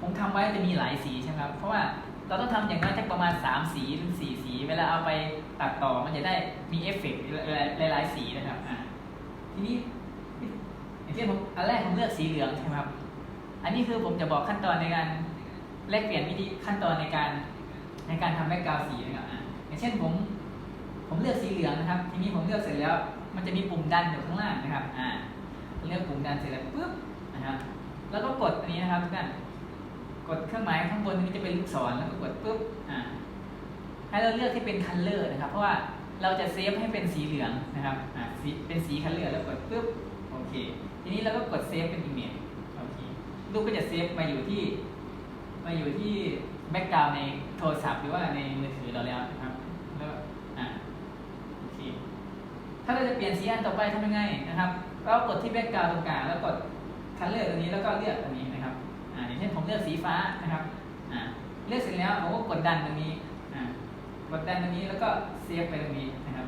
ผมทำไว้จะมีหลายสีใช่ไหมครับ เพราะว่าเราต้องทำอย่างน้อยสักประมาณ 3 สีถึง4สี เวลาเอาไปตัดต่อมันจะได้มีเอฟเฟกต์หลาย ๆ สีนะครับทีนี้อย่างเช่นผมอันแรกผมเลือกสีเหลืองใช่ไหมครับ อันนี้คือผมจะบอกขั้นตอนในการแลกเปลี่ยนวิธีขั้นตอนในการในการทำแบ็กกราวสีนะครับอ่าอย่างเช่นผมผมเลือกสีเหลืองนะครับ ทีนี้ผมเลือกเสร็จแล้ว มันจะมีปุ่มดันอยู่ข้างล่างนะครับ อ่า เลือกปุ่มดันเสร็จแล้วปุ๊บนะครับแล้วก็กดอันนี้นะครับทุกท่าน กดเครื่องหมายข้างบนนี้จะเป็นลูกศรแล้วก็กดปุ๊บอ่าให้เราเลือกที่เป็นคัลเลอร์นะครับ เพราะว่าเราจะเซฟให้เป็นสีเหลืองนะครับอ่าสีเป็นสีคัลเลอร์แล้วกดปุ๊บโอเค ทีนี้เราก็กดเซฟเป็นอิมเมจโอเครูปก็จะเซฟมาอยู่ที่ มาอยู่ที่แบ็กกราวในโทรศัพท์หรือว่าในมือถือเราแล้วนะครับแล้วอ่าโอเคถ้าเราจะเปลี่ยนสีอันต่อไปทำยังไงนะครับเรากดที่แบ็กกราวตรงกลางแล้วกดคันเลือกตรงนี้แล้วก็เลือกตรงนี้นะครับ อย่างเช่นผมเลือกสีฟ้านะครับเลือกเสร็จแล้วผมก็กดดันตรงนี้กดดันตรงนี้แล้วก็เซฟไปตรงนี้นะครับ